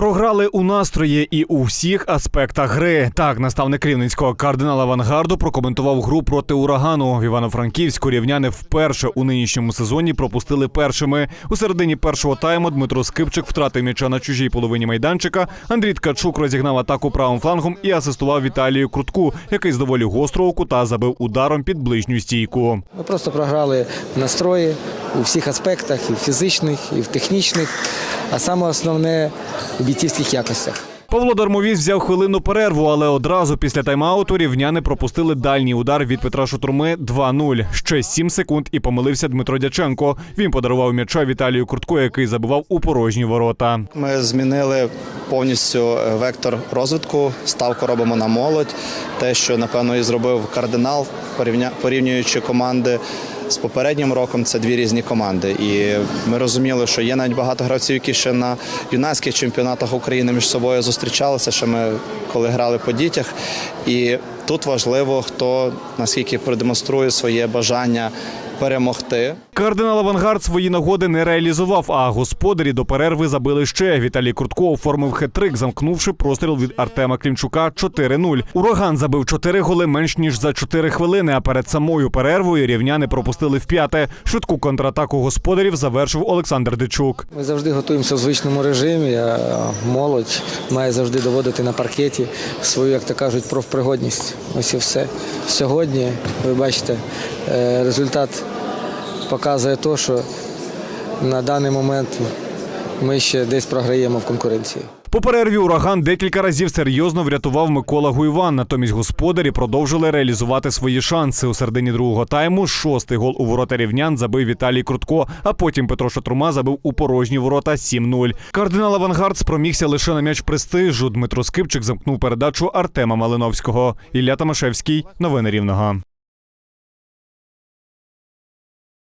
Програли у настрої і у всіх аспектах гри. Так, наставник рівненського кардинала Авангарду прокоментував гру проти урагану. В Івано-Франківську рівняни вперше у нинішньому сезоні пропустили першими. У середині першого тайму Дмитро Скипчик втратив м'яча на чужій половині майданчика. Андрій Ткачук розігнав атаку правим флангом і асистував Віталію Крутку, який з доволі гострого кута забив ударом під ближню стійку. Ми просто програли настрої у всіх аспектах, і в фізичних, і в технічних, а саме основне у бійцівських якостях. Павло Дармовіс взяв хвилинну перерву, але одразу після тайм-ауту рівняни пропустили дальній удар від Петра Шутурми 2-0. Ще 7 секунд і помилився Дмитро Дяченко. Він подарував м'яча Віталію Куртко, який забивав у порожні ворота. Ми змінили повністю е, вектор розвитку, ставку робимо на молодь. Те, що напевно і зробив кардинал, порівнюючи команди з попереднім роком, це дві різні команди. І ми розуміли, що є навіть багато гравців, які ще на юнацьких чемпіонатах України між собою зустрічалися. Ще ми коли грали по дітях. І тут важливо, хто наскільки продемонструє своє бажання перемогти. Кардинал Авангард свої нагоди не реалізував, а господарі до перерви забили ще. Віталій Куртко оформив хет-трик, замкнувши простріл від Артема Клімчука 4-0. Ураган забив 4 голи менш ніж за 4 хвилини. А перед самою перервою рівняни пропустили в п'яте. Швидку контратаку господарів завершив Олександр Дичук. Ми завжди готуємося в звичному режимі. а Молодь має завжди доводити на паркеті свою, як то кажуть, профпригодність. Ось і все. Сьогодні, ви бачите, е, результат показує те, що на даний момент ми ще десь програємо в конкуренції. По перерві ураган декілька разів серйозно врятував Микола Гуйван. Натомість господарі продовжили реалізувати свої шанси. У середині другого тайму шостий гол у ворота рівнян забив Віталій Крутко, а потім Петро Шатрума забив у порожні ворота 7-0. Кардинал Авангард спромігся лише на м'яч престижу. Дмитро Скипчик замкнув передачу Артема Малиновського. Ілля Тамашевський. Новини Рівного.